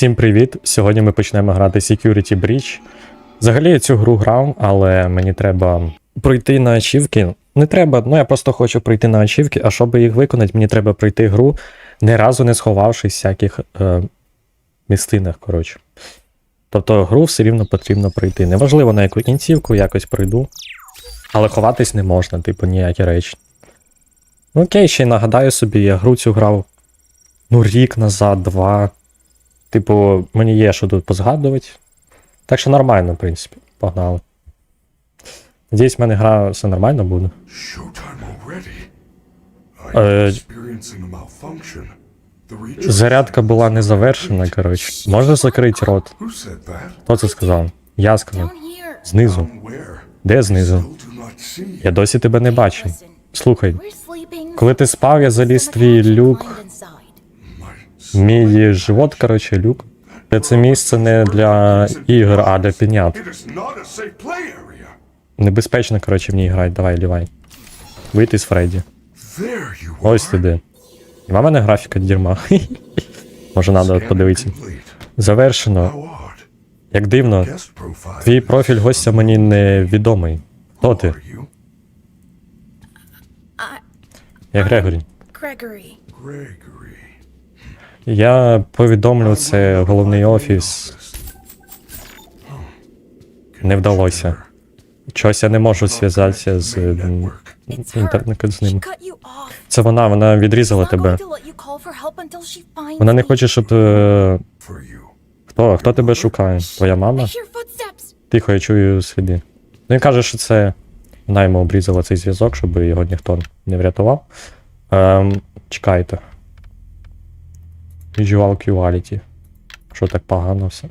Всім привіт! Сьогодні ми почнемо грати Security Breach. Взагалі я цю гру грав, але мені треба пройти на ачівки. Не треба, ну я просто хочу пройти на ачівки, а щоб їх виконати, мені треба пройти гру, не разу не сховавшись в всяких е, місцинах, коротше. Тобто гру все рівно потрібно пройти. Неважливо на яку кінцівку, якось пройду. Але ховатись не можна, типу, ніякі речі. Ну окей, ще й нагадаю собі, я гру цю грав ну рік назад, два. Типу, мені є що тут позгадувати. Так що нормально, в принципі. Погнали. Надіюсь, в мене гра все нормально буде. Reach Зарядка була не завершена, коротше. Можна закрити рот. Хто це сказав? Я сказав. Знизу. Де знизу? Я досі тебе не бачив. Слухай, коли ти спав, я заліз твій люк, мій живот, коротше, люк. Це місце не для ігор, а для area. Небезпечно, коротше, в ній грати. Давай, лівай. Вийти з Фредді. Ось ти де. І в мене графіка дерьма. Може, треба подивитися. Завершено. Як дивно, твій профіль гостя мені не відомий. Хто ти? Я Грегорі. Gregory. Я повідомлю це головний офіс. Не вдалося. Чогось я не можу зв'язатися з інтернетом з ним. Це вона, вона відрізала тебе. Вона не хоче, щоб. е. Хто? Хто тебе шукає? Твоя мама? Тихо, я чую сліди. Ну він каже, що це вона йому обрізала цей зв'язок, щоб його ніхто не врятував. Ем, чекайте. Visual Quality. Що так погано все?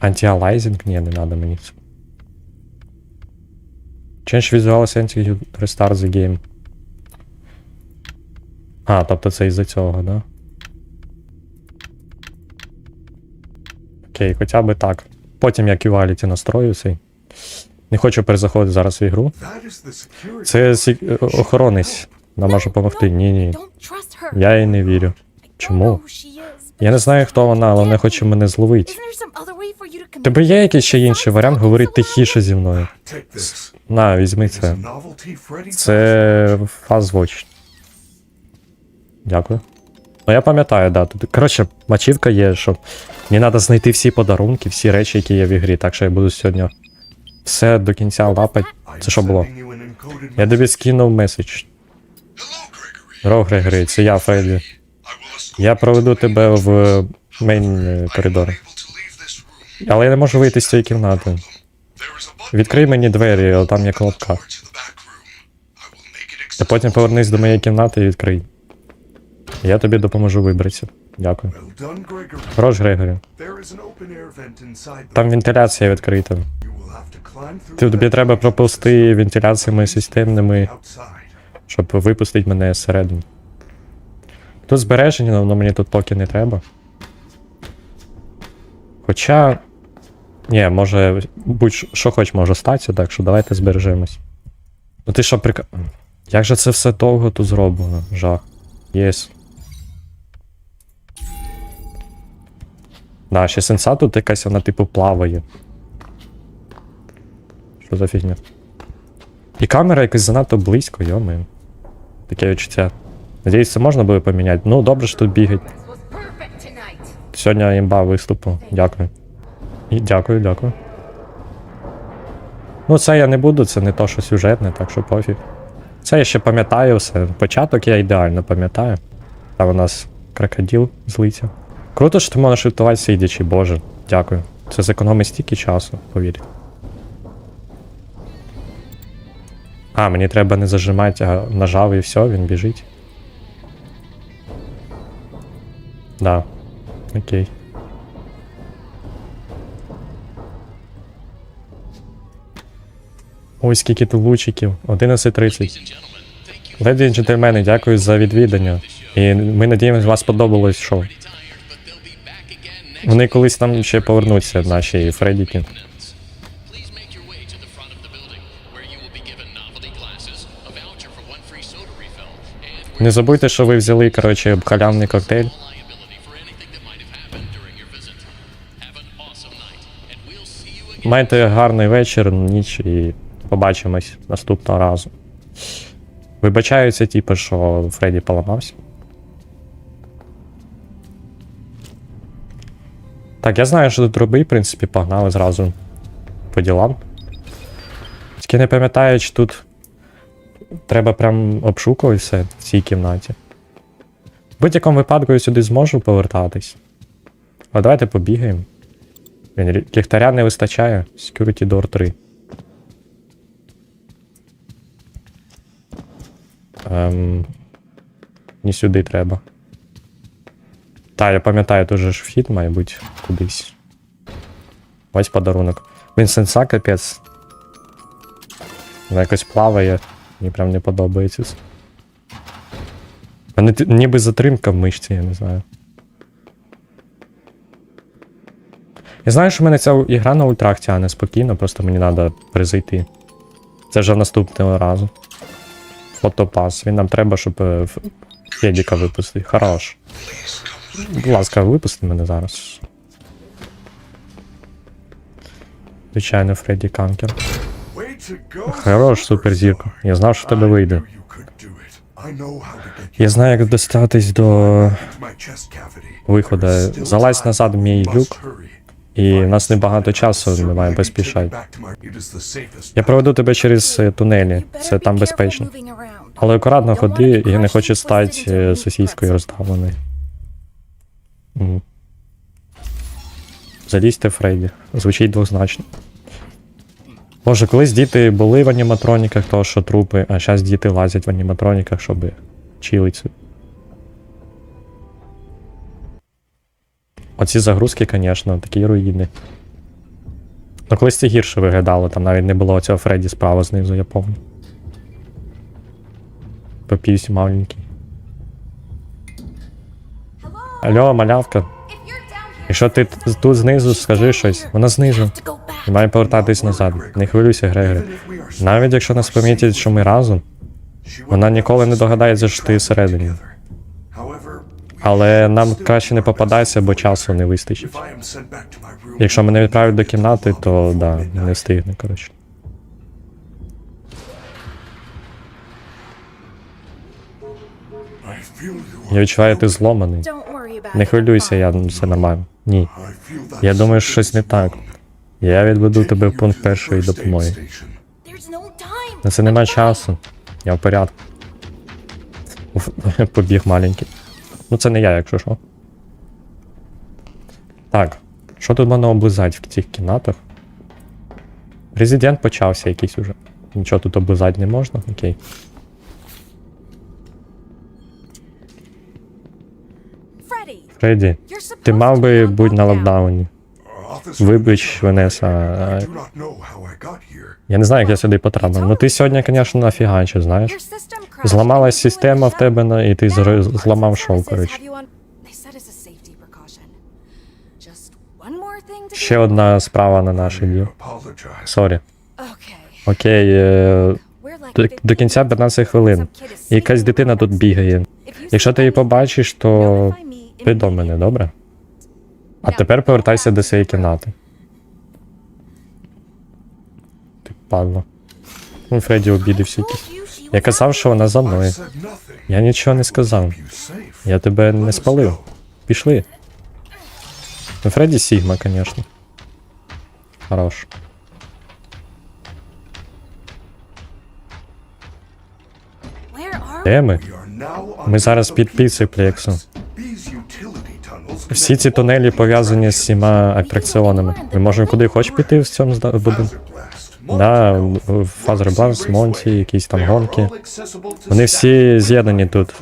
Anti-aliasing? Ні, не треба мені це. Change Visual Setting to Restart the game. А, тобто це із-за цього, да? Окей, хоча би так. Потім я Quality настрою цей. Не хочу перезаходити зараз в ігру. Це сі... охоронець. Нам може допомогти. Ні, ні. Я їй не вірю. Чому? Я не знаю, хто вона, але вона хоче мене зловити. Тебе є якийсь ще інший варіант говорити тихіше зі мною? На, візьми це. Це Fazwatch. Дякую. Ну я пам'ятаю, да. Тут, коротше, мачівка є, що мені треба знайти всі подарунки, всі речі, які є в ігрі, так що я буду сьогодні все до кінця лапати. Це що було? Я тобі скинув меседж. Здорово, Грегорі, це я, Фредді. Я проведу тебе в мейн е, коридор. Але я не можу вийти з цієї кімнати. Відкрий мені двері, але там є it Та потім повернись до моєї кімнати і відкрий. Я тобі допоможу вибратися. Дякую. Хорош, Грегорі. Там вентиляція відкрита. Тобі треба пропусти вентиляціями системними. Щоб випустити мене зсередини. Тут збереження, але мені тут поки не треба. Хоча. Ні, може, будь-що хоч може статися, так що давайте збережемось. Ну ти що прика. Як же це все довго тут зроблено? Жах. Єс. Да, ще сенса тут якась вона типу плаває. Що за фігня? І камера якась занадто близько, йоми. Таке відчуття. Надіюсь, це можна буде поміняти. Ну, добре, що тут бігать. Сьогодні імба виступу. Дякую. І дякую, дякую. Ну, це я не буду, це не то, що сюжетне, так що пофіг. Це я ще пам'ятаю все. Початок я ідеально пам'ятаю. Там у нас крокодил злиться. Круто, що ти можеш шифтувати сидячи, боже. Дякую. Це зекономить стільки часу, повір. А, мені треба не зажимати, а нажав і все, він біжить. Да. Окей. Ой, скільки тут лучиків. 11.30. Леді і джентльмени, дякую за відвідання. І ми надіємося, вас сподобалось шоу. Вони колись там ще повернуться, наші Фредді Не забудьте, що ви взяли, коротше, халявний коктейль. Майте гарний вечір, ніч і побачимось наступного разу. Вибачаються, типу, що Фредді поламався. Так, я знаю, що тут роби, в принципі, погнали зразу по ділам. Тільки не пам'ятаю, чи тут треба прям обшукувати все в цій кімнаті. В будь-якому випадку я сюди зможу повертатись. А давайте побігаємо. Блін, ліхтаря не вистачає. Security Door 3. Ем, не сюди треба. Та, я пам'ятаю, тут же ж вхід має бути кудись. Ось подарунок. Він сенса капець. Вона якось плаває. Мені прям не подобається. це. Мене ніби затримка в мишці, я не знаю. Я знаю, що в мене ця ігра на ультрах тягне спокійно, просто мені треба перезайти. Це вже в наступного разу. Фотопас. Він нам треба, щоб е, Федіка випустити. Хорош. Будь ласка, випусти мене зараз. Звичайно, Фредді Канкер. Хорош, суперзірка. Я знав, що в тебе вийде. Я знаю, як достатись до виходу. Залазь назад в мій люк, і в нас небагато часу, ми маємо поспішати. Я проведу тебе через е, тунелі, це там безпечно. Але акуратно ходи, я не хочу стати е, pretzel. розставленою. Залізьте Фредді. Звучить двозначно. Боже, колись діти були в аніматроніках, то що трупи, а зараз діти лазять в аніматроніках, щоб чилиться. Оці загрузки, звісно, такі руїни. Ну, колись це гірше виглядало, там навіть не було цього Фредді справа знизу, я пам'ятаю. Попівсь маленький. Алло, малявка. Якщо ти тут знизу, скажи щось. Вона знизу. І має повертатись назад. Не хвилюйся, Грегорі. Навіть якщо нас помітять, що ми разом, вона ніколи не догадається, що ти всередині. Але нам краще не попадайся, бо часу не вистачить. Якщо мене відправлять до кімнати, то да, не встигне, коротше. Я відчуваю, ти зломаний. Не хвилюйся, я все нормально. Ні. Я думаю, що щось не так. Я відведу тебе в пункт першої допомоги. На це нема часу. Я в порядку. Побіг маленький. Ну це не я, якщо що. Так. Що тут можна облизати в цих кімнатах? Резидент почався якийсь уже. Нічого тут облизати не можна, окей. Фредді, ти мав би бути на локдауні. Вибач, Венеса. Я не знаю, як я сюди потрапив. Ну ти сьогодні, звісно, нафігачив, знаєш. Зламалась система в тебе, на- і ти зламав шоу, коротше. Ще одна справа на наше діло. Сорі. Окей, е, до, до кінця 15 хвилин. І якась дитина тут бігає. Якщо ти її побачиш, то me повідом мене, добре? А тепер повертайся до своєї кімнати. Ти падла. Ну, Фредді обідався Told якийсь. Я казав, що вона за мною. Я нічого не сказав. Я тебе не спалив. Пішли. Ну, Фредді Сігма, звісно. Хорош. Де ми? Ми зараз під піцеплексом. Всі ці тунелі пов'язані з всіма атракціонами. Ми можемо куди хоч піти в цьому будинку. Да, Фазер Бланс, Монті, якісь там гонки. Вони всі з'єднані тут.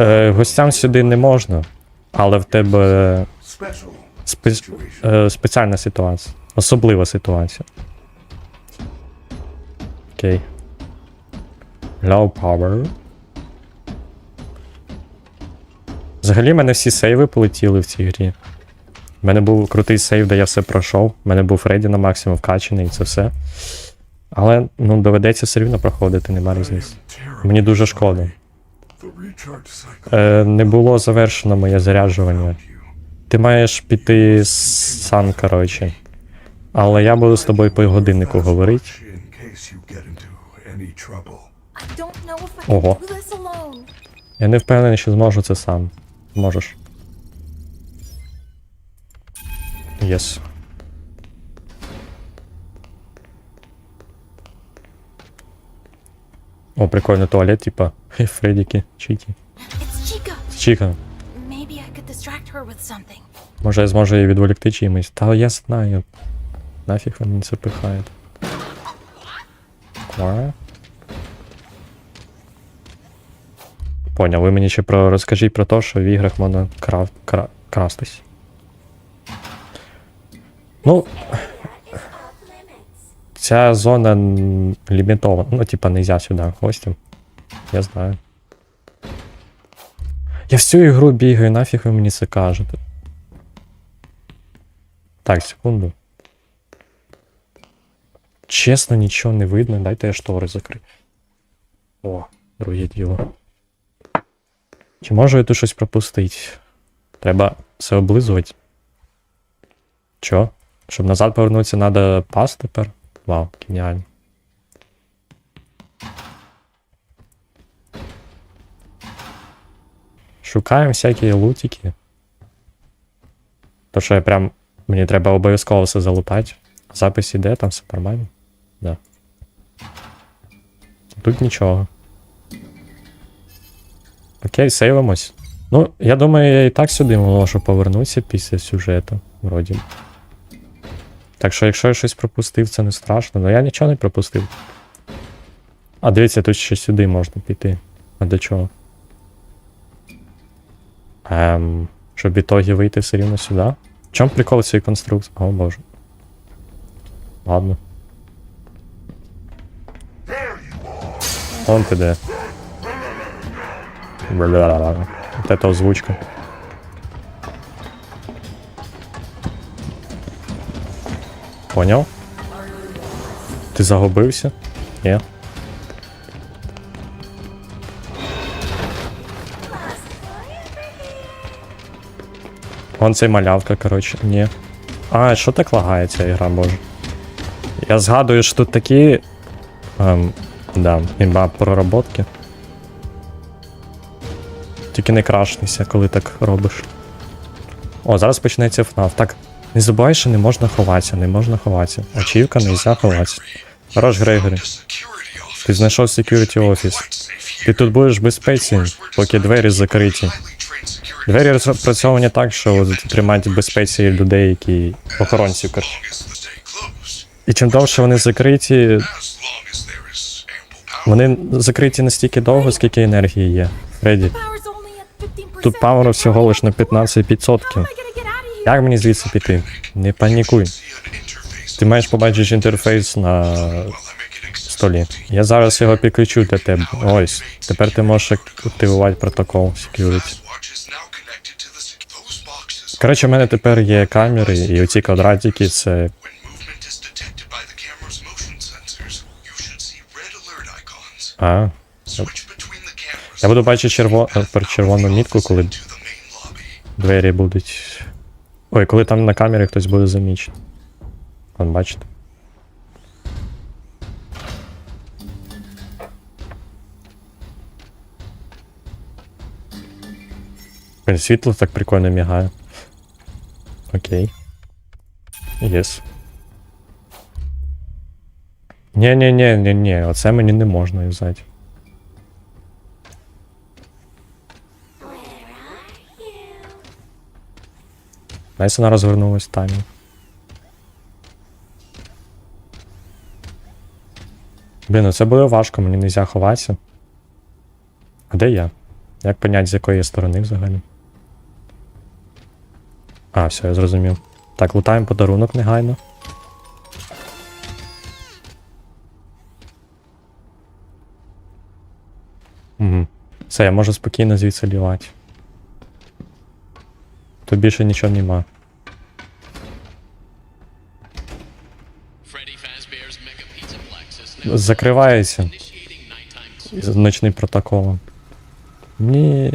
Е, гостям сюди не можна, але в тебе спе- е, спеціальна ситуація. Особлива ситуація. Окей. Low power. Взагалі, в мене всі сейви полетіли в цій грі. У мене був крутий сейв, де я все пройшов. У мене був Фредді на максимум вкачаний і це все. Але ну, доведеться все рівно проходити, нема різниці. Мені дуже шкода. Е, не було завершено моє заряджування. Ти маєш піти сам, коротше. Але я буду з тобою по годиннику говорити. Ого. Я не впевнений, що зможу це сам. Можеш. Єс. О, прикольно, туалет, типа. Хе, Фредіки, чіті. It's Chica. Чіка. Maybe I could distract her with something. Може я зможу її відволікти чимось. Та я знаю. Нафіг ви мені це пихаєте. Ква? Поняв, ви мені ще про розкажіть про те, що в іграх можна кра... Кра... крастись. Ну. Ця зона лімітована. Ну, типа, нельзя сюди гостям. Я знаю. Я всю ігру бігаю, нафіг ви мені це кажете. Так, секунду. Чесно, нічого не видно. Дайте я штори закрию. О, друге діло. Чи можу я тут щось пропустити? Треба все облизувати. Чо? Щоб назад повернутися, треба пас тепер? Вау, геніально. Шукаємо всякі лутики. То що я прям. Мені треба обов'язково все залутати. Запис іде, там все нормально. Да. Тут нічого. Окей, сейвимось. Ну, я думаю, я і так сюди можу повернутися після сюжету, вроді. Так що, якщо я щось пропустив, це не страшно, але я нічого не пропустив. А дивіться, тут ще сюди можна піти. А до чого? Ем, щоб в ітогі вийти все рівно сюди. В чому прикол цієї конструкції? О боже. Ладно. Вон ти де. Бля-ля-ля. Вот это озвучка. Поняв? Ти загубився? Ні. Вон цей малявка, коротше, ні. А, що так лагає ця ігра, боже. Я згадую, що тут такі. Ем, да, імба проработки. Тільки не крашнися, коли так робиш. О, зараз почнеться FNAF. Так, не забувай, що не можна ховатися, не можна ховатися. Очівка не можна ховатися. Хорош, Грегорі. Ти знайшов security office. Ти тут будеш в безпеці, поки двері закриті. Двері розпрацьовані так, що тримають в безпеці людей, які охоронців. І чим довше вони закриті, вони закриті настільки довго, скільки енергії є. Фредді, тут пауеру всього лиш на 15%. How am I gonna get out of here? Як мені звідси піти? Не панікуй. Ти маєш побачити інтерфейс на столі. Я зараз його підключу для тебе. Ось. Тепер ти можеш активувати протокол security. Коротше, в мене тепер є камери, і оці квадратики це. А. Я буду бачити черво... е, червону мітку, коли двері будуть. Ой, коли там на камері хтось буде замічений. Вон, бачите? Блін, Світло так прикольно мігає. Окей. Єс. ні оце мені не можна взяти. Найс вона розвернулась таймінг. Блін, ну це буде важко, мені не ховатися. А де я? Як понять, з якої сторони взагалі? А, все, я зрозумів. Так, лутаємо подарунок негайно. Угу. Все, я можу спокійно звідси лівати. Тут більше нічого нема. Закривається з ночним протоколом. Ні.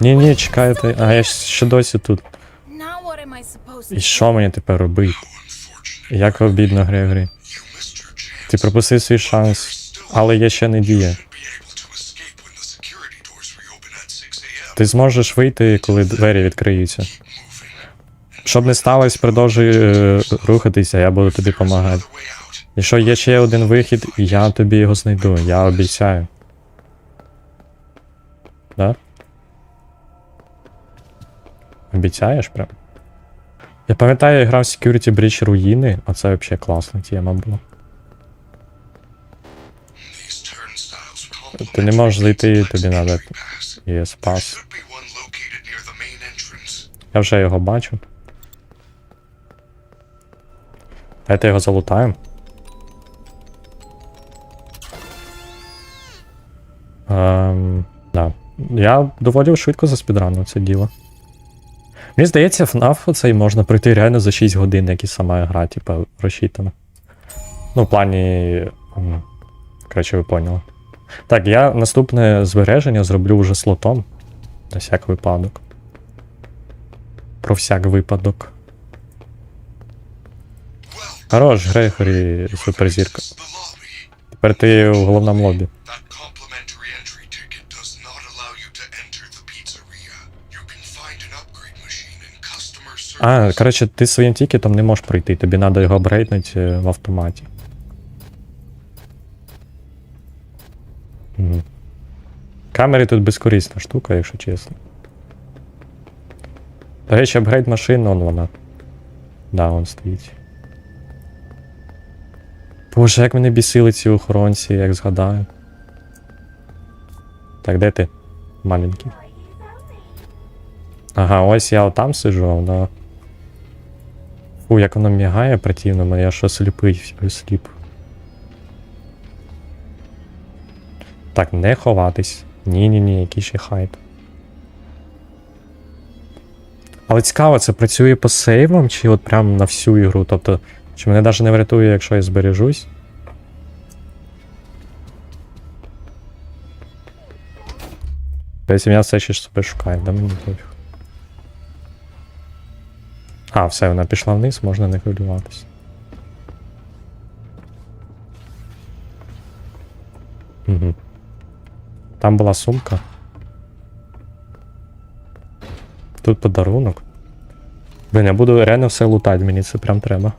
Ні, ні, чекайте. А я ще досі тут. І що мені тепер робити? Як обідно, Грегорі. Ти пропустив свій шанс, але є ще недія. Ти зможеш вийти, коли двері відкриються. Щоб не сталося, продовжуй е, рухатися, я буду тобі допомагати. Якщо є ще один вихід, я тобі його знайду, я обіцяю. Да? Обіцяєш прям? Я пам'ятаю, я грав в Security Breach руїни, а це взагалі класна тема була. Ти не можеш зайти, тобі треба є. Я вже його бачу. Давайте його залутаємо. Ем, да. Я доволі швидко заспідранив це діло. Мені здається, FNAF цей можна пройти реально за 6 годин, як і сама гра, типа, розчитана. Ну, в плані. Коротше, ви поняли. Так, я наступне збереження зроблю вже слотом. На всяк випадок. Про всяк випадок. Хорош, Грегорі, суперзірка. Тепер ти у головному лобі. А, коротше, ти своїм тікетом не можеш пройти, тобі треба його апгрейднути е, в автоматі. Мгм. Камери тут безкорисна штука, якщо чесно. До речі, апгрейд машин, он вона. Да, вон стоїть. Боже, як мене бісили ці охоронці, як згадаю. Так, де ти? Маленький. Ага, ось я отам сижу, а вона. Фу, як воно мігає противно, я що сліпий, сліп. Так, не ховатись. Ні-ні-ні, який ще хайт. Але цікаво, це працює по сейвам, чи от прям на всю ігру? Тобто, чи мене навіть не врятує, якщо я збережусь? Тобто я все ще себе шукаю, да мені пофіг. А, все, вона пішла вниз, можна не хвилюватись. Угу. Там була сумка. Тут подарунок. Блін, я буду реально все лутати, мені це прям треба.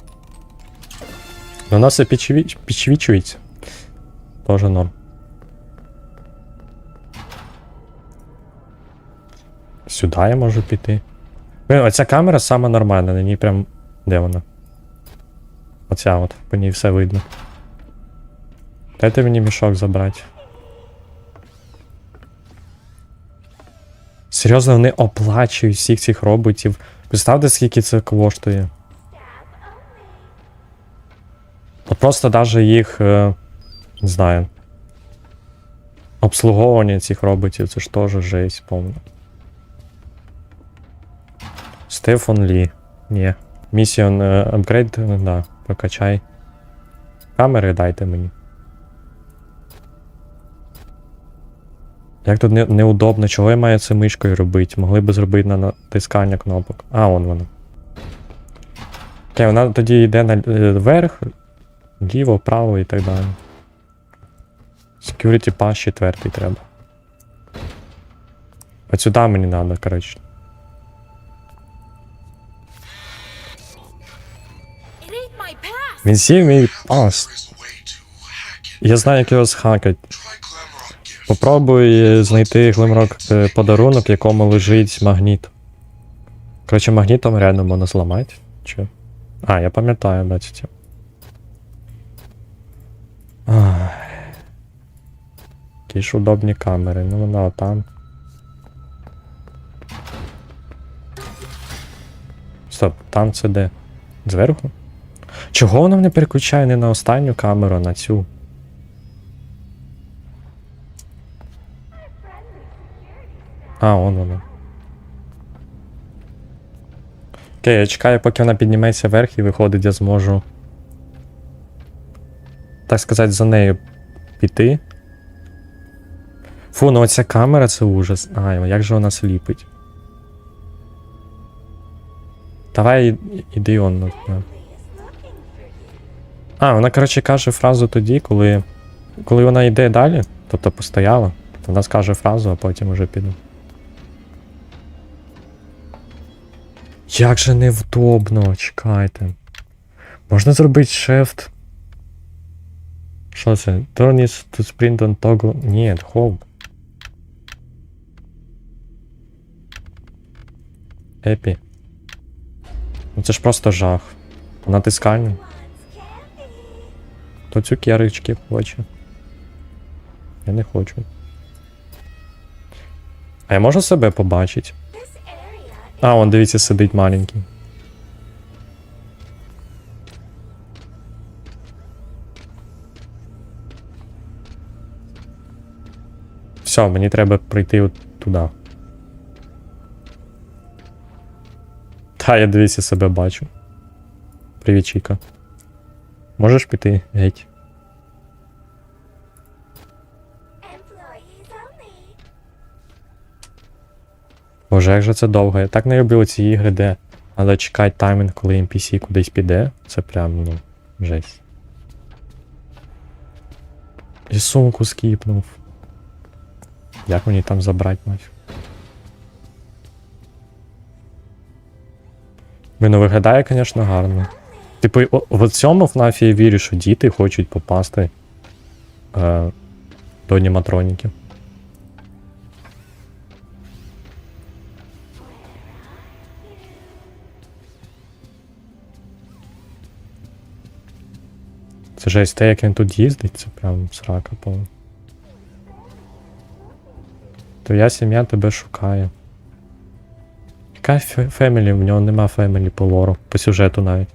Воно все підсвіч... підсвічується. Тоже норм. Сюди я можу піти. Блін, оця камера сама нормальна, на ній прям. Де вона? Оця от, по ній все видно. Дайте мені мішок забрати. Серйозно, вони оплачують всіх цих роботів. Представте, скільки це коштує. От просто даже їх. е, не знаю. Обслуговування цих роботів, це ж теж жесть повна. Стефан Лі. Ні. Місіон апгрейд, да, прокачай. Камери дайте мені. Як тут не, неудобно, чого я маю це мишкою робити? Могли би зробити на натискання кнопок. А, вон вона. Окей, вона тоді йде на е, ліво, вправо і так далі. Security Pass четвертий треба. От сюди мені треба, коротше. Він сів мій пас. Я знаю, як його схакати. Попробуй знайти глимрок е, подарунок, в якому лежить магніт. Коротше, магнітом реально можна зламати. Чи? А, я пам'ятаю, цю. Які ж удобні камери, ну вона там. Стоп, там це де? Зверху? Чого вона мене переключає не на останню камеру, а на цю? А, вон вона. Окей, я чекаю, поки вона підніметься вверх і виходить, я зможу. Так сказати, за нею піти. Фу, ну оця камера це ужас. Ай, як же вона сліпить. Давай іди он. ну. А, вона, коротше, каже фразу тоді, коли. Коли вона йде далі, тобто постояла, то вона скаже фразу, а потім уже піду. Як же невдобно, чекайте. Можна зробити shift. Що це? Turn is to sprint on toggle. Ні, hold. Епі. Ну це ж просто жах. По натисканню. То цукерочки хоче. Я не хочу. А я можу себе побачити? А, он дивіться, сидить маленький. Все, мені треба прийти от туди. Та, я дивіться себе бачу. Привіт, Чіка. Можеш піти геть? Боже, як же це довго. Я так не люблю ці ігри, де треба чекати таймінг, коли NPC кудись піде. Це прям, ну, жесть. І сумку скіпнув. Як мені там забрати нафіг? Він ну, виглядає, звісно, гарно. Типу, в цьому ФНАФі я вірю, що діти хочуть попасти е, до аніматроніків. Це жесть, те, як він тут їздить, це прям срака повна. Твоя сім'я тебе шукає. Яка фе- фемілі? В нього нема фемілі по лору, по сюжету навіть.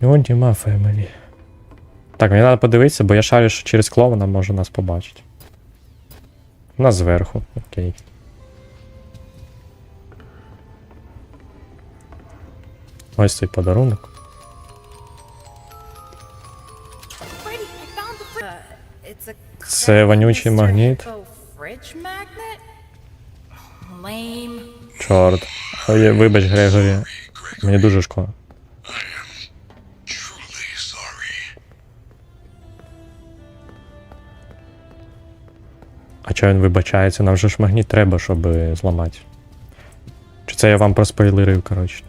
В нього нема фемілі. Так, мені треба подивитися, бо я шарю, що через скло вона може нас побачити. Вона зверху, окей. Ось цей подарунок. Це вонючий магніт. Чорт. Ой, вибач, Грегорі. Мені дуже шкода. А чого він вибачається? Нам же ж магніт треба, щоб зламати. Чи це я вам проспойлерив, коротше.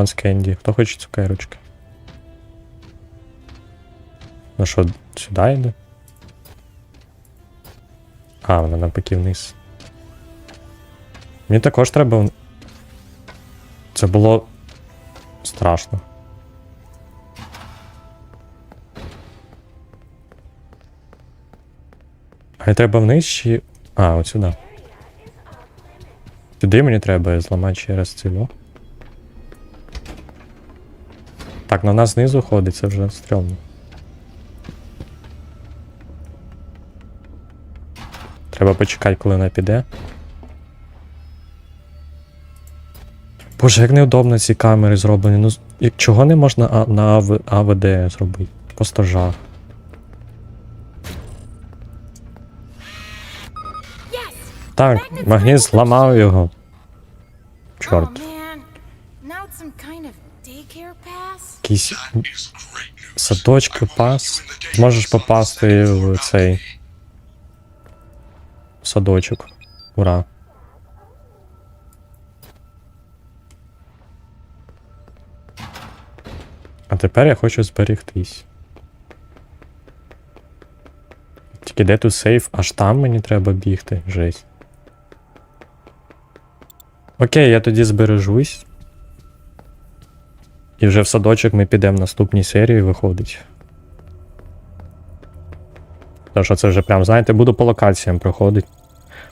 Вас. Хто хоче цукерочки? Ну що, сюди йде? А, вона навпаки вниз. Мені також треба. Це було страшно. А треба вниз чи. А, от сюди. Сюди мені треба зламати через ціло. Так, на нас знизу ходить, це вже стрьомно. Треба почекати, коли вона піде. Боже, як неудобно ці камери зроблені. Ну, чого не можна А- на АВ, АВД зробити? Просто жах. Так, магніт зламав його. Чорт. News. садочки, пас. Зможеш попасти в цей садочок. Ура. А тепер я хочу зберегтись. Тільки де тут сейф? Аж там мені треба бігти. Жесть. Окей, я тоді збережусь. І вже в садочок ми підемо в наступній серії виходить. Тому що це вже прям, знаєте, буду по локаціям проходити.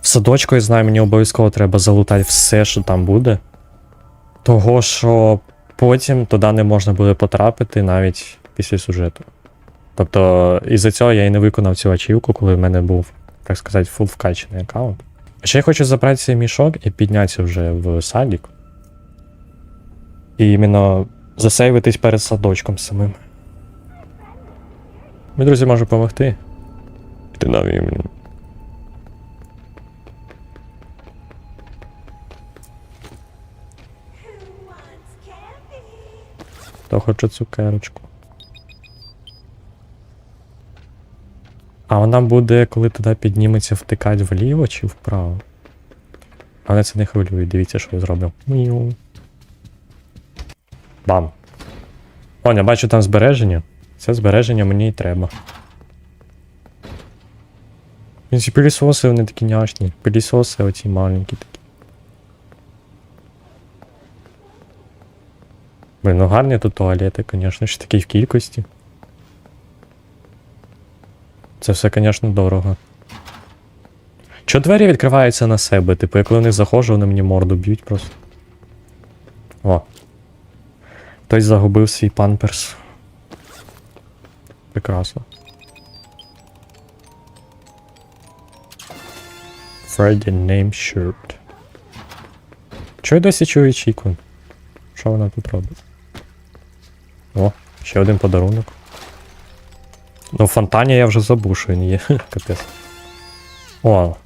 В садочку, я знаю, мені обов'язково треба залутати все, що там буде. Того, що потім туди не можна буде потрапити навіть після сюжету. Тобто, із-за цього я і не виконав цю ачівку, коли в мене був, так сказати, фул вкачаний аккаунт. Ще я хочу забрати цей мішок і піднятися вже в садик. І іменно засейвитись перед садочком самим. Мій друзі може допомогти. Ти на імені. Хто хоче цукерочку. А вона буде, коли туди підніметься, втикати вліво чи вправо. А мене це не хвилює, дивіться, що я зробив. Бам. О, я бачу там збереження. Це збереження мені й треба. Він ці пилісоси, вони такі няшні. Пилісоси оці маленькі такі. Блин, ну гарні тут туалети, звісно ж, такі в кількості. Це все, звісно, дорого. Чо двері відкриваються на себе? Типу, я коли в них заходжу, вони мені морду б'ють просто. О. Хтось загубив свій памперс. Прекрасно. Freddy name shirt. Чого я досі чую Чіку? Що вона тут робить? О, ще один подарунок. Ну, фонтані я вже забув, що він є. Капець. О.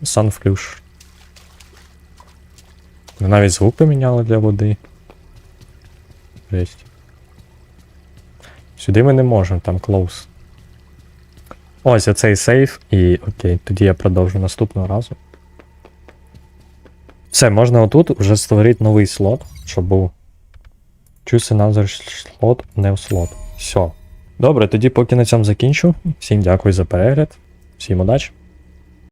Ну, Навіть звук поміняли для води. Жесть. Сюди ми не можемо, там close. Ось оцей сейф, і окей, тоді я продовжу наступного разу. Все, можна отут вже створити новий слот, щоб був. Choose another slot, не в слот. Все. Добре, тоді поки на цьому закінчу. Всім дякую за перегляд. Всім удачі.